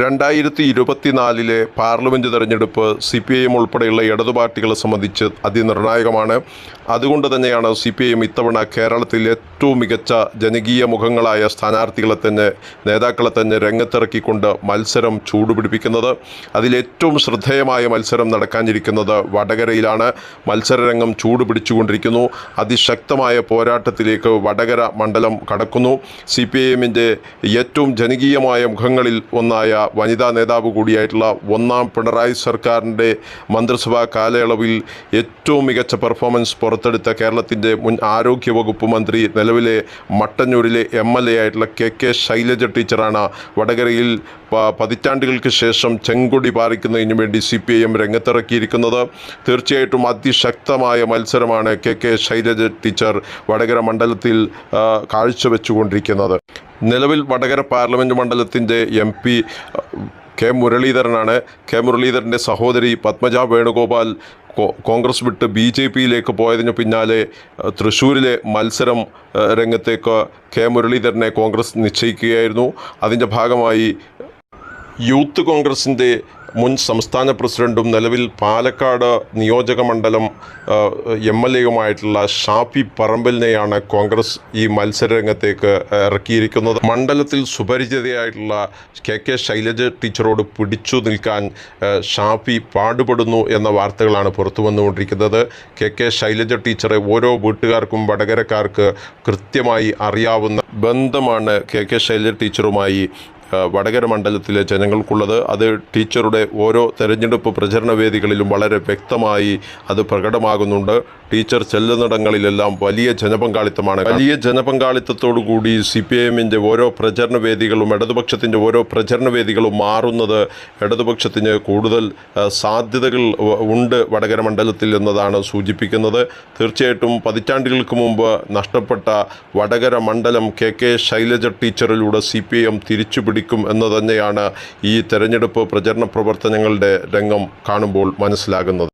രണ്ടായിരത്തി ഇരുപത്തിനാലിലെ പാർലമെന്റ് തെരഞ്ഞെടുപ്പ് സി പി ഐ എം ഉൾപ്പെടെയുള്ള ഇടതു പാർട്ടികളെ സംബന്ധിച്ച് അതിനിർണായകമാണ്. അതുകൊണ്ട് തന്നെയാണ് സി പി ഐ എം ഇത്തവണ കേരളത്തിൽ ഏറ്റവും മികച്ച ജനകീയ മുഖങ്ങളായ സ്ഥാനാർത്ഥികളെ തന്നെ നേതാക്കളെ തന്നെ രംഗത്തിറക്കിക്കൊണ്ട് മത്സരം ചൂടുപിടിപ്പിക്കുന്നത്. അതിലേറ്റവും ശ്രദ്ധേയമായ മത്സരം നടക്കാനിരിക്കുന്നത് വടകരയിലാണ്. മത്സരരംഗം ചൂടുപിടിച്ചുകൊണ്ടിരിക്കുന്നു. അതിശക്തമായ പോരാട്ടത്തിലേക്ക് വടകര മണ്ഡലം കടക്കുന്നു. സി പി ഐ എമ്മിന്റെ ഏറ്റവും ജനകീയമായ മുഖങ്ങളിൽ ഒന്നായ വനിതാ നേതാവ് കൂടിയായിട്ടുള്ള ഒന്നാം പിണറായി സർക്കാരിന്റെ മന്ത്രിസഭാ കാലയളവിൽ ഏറ്റവും മികച്ച പെർഫോമൻസ് പുറത്തെടുത്ത കേരളത്തിന്റെ മുൻ ആരോഗ്യ വകുപ്പ് മന്ത്രി നിലവിലെ മട്ടന്നൂരിലെ എം എൽ എ ആയിട്ടുള്ള കെ കെ ശൈലജ ടീച്ചറാണ് വടകരയിൽ പതിറ്റാണ്ടുകൾക്ക് ശേഷം ചെങ്കൊടി പാറിക്കുന്നതിന് വേണ്ടി സി പി ഐ എം രംഗത്തിറക്കിയിരിക്കുന്നത്. തീർച്ചയായിട്ടും അതിശക്തമായ മത്സരമാണ് K K Shailaja teacher Vadakara മണ്ഡലത്തിൽ കാഴ്ചവെച്ചുകൊണ്ടിരിക്കുന്നത്. നിലവിൽ വടകര പാർലമെന്റ് മണ്ഡലത്തിന്റെ എം പി കെ മുരളീധരനാണ്. കെ മുരളീധരന്റെ സഹോദരി പത്മജ വേണുഗോപാൽ കോൺഗ്രസ് വിട്ട് ബി ജെ പിയിലേക്ക് പോയതിന് പിന്നാലെ തൃശ്ശൂരിലെ മത്സരം രംഗത്തേക്ക് കെ മുരളീധരനെ കോൺഗ്രസ് നിശ്ചയിക്കുകയായിരുന്നു. അതിന്റെ ഭാഗമായി യൂത്ത് കോൺഗ്രസിന്റെ മുൻ സംസ്ഥാന പ്രസിഡന്റും നിലവിൽ പാലക്കാട് നിയോജക മണ്ഡലം എം എൽ എയുമായിട്ടുള്ള ഷാഫി പറമ്പലിനെയാണ് കോൺഗ്രസ് ഈ മത്സരരംഗത്തേക്ക് ഇറക്കിയിരിക്കുന്നത്. മണ്ഡലത്തിൽ സുപരിചിതയായിട്ടുള്ള കെ കെ ശൈലജ ടീച്ചറോട് പിടിച്ചു നിൽക്കാൻ ഷാഫി പാടുപെടുന്നു എന്ന വാർത്തകളാണ് പുറത്തു വന്നുകൊണ്ടിരിക്കുന്നത്. കെ കെ ശൈലജ ടീച്ചറെ ഓരോ വീട്ടുകാർക്കും വടകരക്കാർക്ക് കൃത്യമായി അറിയാവുന്ന ബന്ധമാണ് കെ കെ ശൈലജ ടീച്ചറുമായി വടകര മണ്ഡലത്തിലെ ജനങ്ങൾക്കുള്ളത്. അത് ടീച്ചറുടെ ഓരോ തെരഞ്ഞെടുപ്പ് പ്രചരണ വേദികളിലും വളരെ വ്യക്തമായി അത് പ്രകടമാകുന്നുണ്ട്. ടീച്ചർ ചെല്ലുന്നിടങ്ങളിലെല്ലാം വലിയ ജനപങ്കാളിത്തമാണ്. വലിയ ജനപങ്കാളിത്തത്തോടു കൂടി സി പി എമ്മിന്റെ ഓരോ പ്രചരണ വേദികളും ഇടതുപക്ഷത്തിന്റെ ഓരോ പ്രചരണ വേദികളും മാറുന്നത് ഇടതുപക്ഷത്തിന് കൂടുതൽ സാധ്യതകൾ ഉണ്ട് വടകര മണ്ഡലത്തിൽ എന്നതാണ് സൂചിപ്പിക്കുന്നത്. തീർച്ചയായിട്ടും പതിറ്റാണ്ടുകൾക്ക് മുമ്പ് നഷ്ടപ്പെട്ട വടകര മണ്ഡലം കെ കെ ശൈലജ ടീച്ചറിലൂടെ സി പി എം തിരിച്ചു പിടിക്കും എന്ന് തന്നെയാണ് ഈ തെരഞ്ഞെടുപ്പ് പ്രചരണ പ്രവർത്തനങ്ങളുടെ രംഗം കാണുമ്പോൾ മനസ്സിലാകുന്നത്.